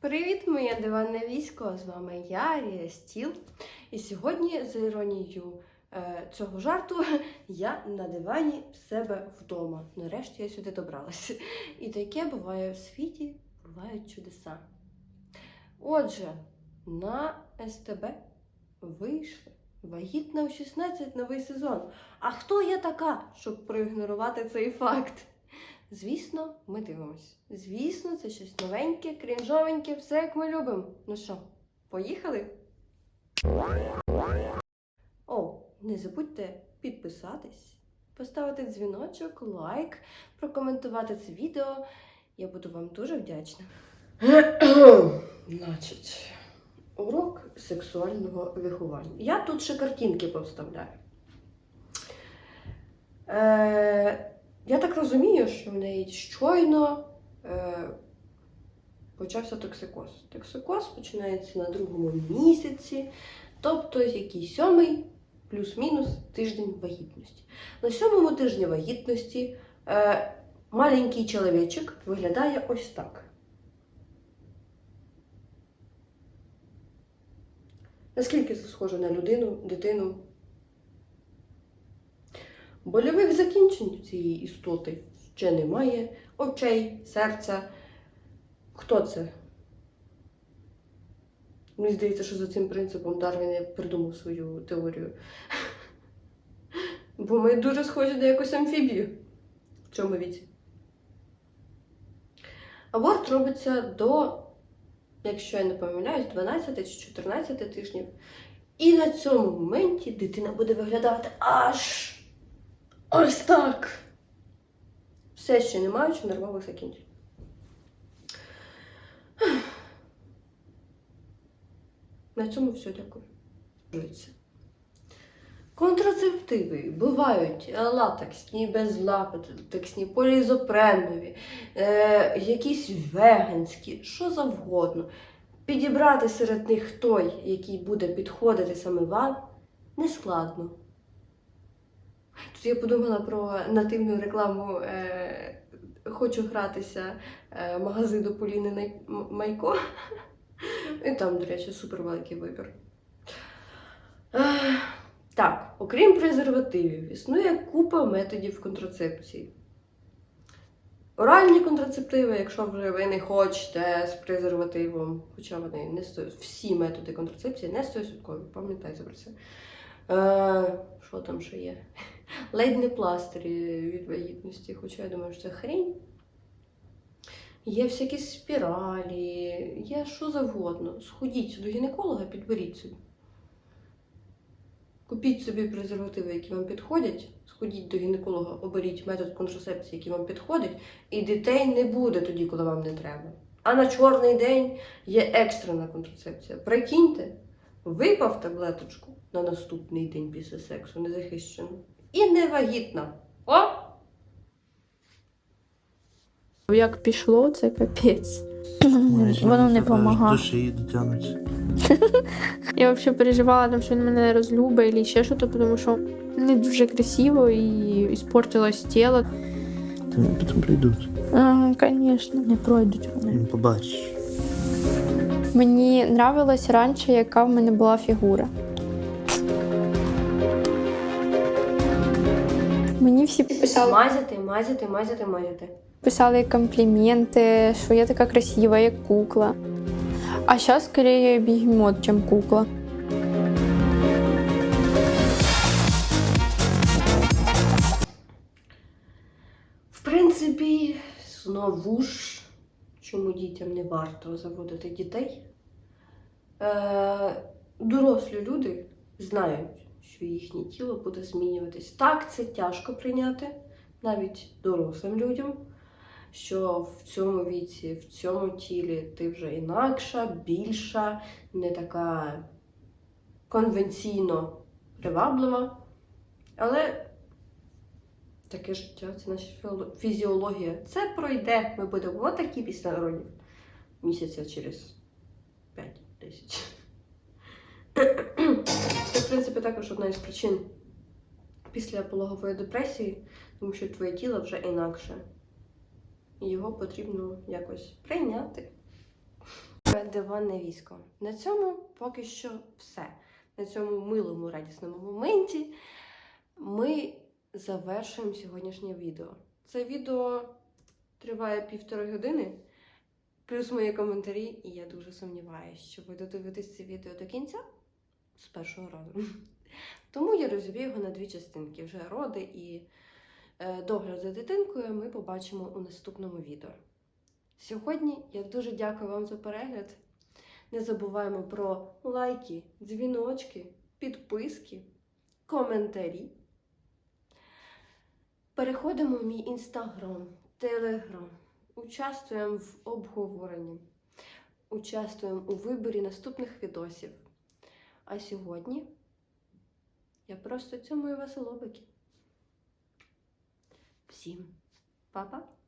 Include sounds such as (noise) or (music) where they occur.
Привіт, моє диванне військо! З вами я, Рія Стіл. І сьогодні, за іронією е, цього жарту, (laughs) я на дивані в себе вдома. Нарешті я сюди добралася. І таке буває в світі, бувають чудеса. Отже, на СТБ вийшли вагітна у 16 новий сезон. А хто я така, щоб проігнорувати цей факт? Звісно, ми дивимось. Звісно, це щось новеньке, крінжовеньке, все як ми любимо. Ну що, поїхали? О, не забудьте підписатись, поставити дзвіночок, лайк, прокоментувати це відео. Я буду вам дуже вдячна. (clears throat) Значить, урок сексуального виховання. Я тут ще картинки повставляю. Е, я так розумію, що в неї щойно е, почався токсикоз. Токсикоз починається на другому місяці, тобто який сьомий плюс-мінус тиждень вагітності. На сьомому тижні вагітності е, маленький чоловічок виглядає ось так. Наскільки це схоже на людину, дитину? Больових закінчень цієї істоти ще немає. Очей, серця. Хто це? Мені здається, що за цим принципом Дарвін придумав свою теорію. (laughs) Бо ми дуже схожі на якусь амфібію в цьому віці. Аборт робиться до, якщо я не помиляюсь, 12 чи 14 тижнів. І на цьому моменті дитина буде виглядати аж. Ось так. Все ще не маючи нервових закінчень. На цьому все дякую. Контрацептиви бувають латексні, безлатексні, полізопренові, е, якісь веганські, що завгодно. Підібрати серед них той, який буде підходити саме вам, не складно. Тут я подумала про нативну рекламу е, Хочу гратися е, магазину Поліни Майко. І там, до речі, супер великий вибір. Е, так, окрім презервативів, існує купа методів контрацепції. Оральні контрацептиви, якщо вже ви не хочете з презервативом, хоча вони не сто... всі методи контрацепції не 100%, пам'ятайте про це. Е, що там ще є? (laughs) Ледь не пластирі від вагітності, хоча я думаю, що це хрінь. Є всякі спіралі, є що завгодно. Сходіть до гінеколога, підберіть собі. Купіть собі презервативи, які вам підходять. Сходіть до гінеколога, оберіть метод контрацепції, який вам підходить, і дітей не буде тоді, коли вам не треба. А на чорний день є екстрена контрацепція. Прикиньте, випав таблеточку на наступний день після сексу, незахищену. І не вагітна. О! Як пішло, це капець. Воно не допомагає. До шиї дотягнуться. (laughs) Я взагалі переживала, там, що він мене розлюбить або ще щось, тому що не дуже красиво і іспортилось тіло. Та вони потім прийдуть. Ага, звісно, не пройдуть вони. Ну, Побачиш. Мені нравилось раніше, яка в мене була фігура. Мені всі писали, Мазяти, мазяти, мазяти, мазяти. писали компліменти, що я така красива, як кукла. А зараз скоріше бігемот, ніж кукла. В принципі, знову ж, чому дітям не варто заводити дітей. Е, дорослі люди знають, що їхнє тіло буде змінюватись. Так, це тяжко прийняти навіть дорослим людям, що в цьому віці, в цьому тілі ти вже інакша, більша, не така конвенційно приваблива. Але таке життя, це наша фізіологія. Це пройде. Ми будемо отакі після родів. Місяця через 5-10. Це, в принципі, також одна із причин після пологової депресії, тому що твоє тіло вже інакше. І його потрібно якось прийняти. диванне військо. На цьому поки що все. На цьому милому радісному моменті ми завершуємо сьогоднішнє відео. Це відео триває півтори години, плюс мої коментарі, і я дуже сумніваюся, що ви додивитесь це відео до кінця з першого разу. (laughs) Тому я розіб'ю його на дві частинки: вже роди і е, догляд за дитинкою ми побачимо у наступному відео. Сьогодні я дуже дякую вам за перегляд. Не забуваємо про лайки, дзвіночки, підписки, коментарі. Переходимо в мій інстаграм, телеграм, участвуємо в обговоренні, участвуємо у виборі наступних відосів. А сьогодні я просто цьомую вас у лобики. Всім па-па!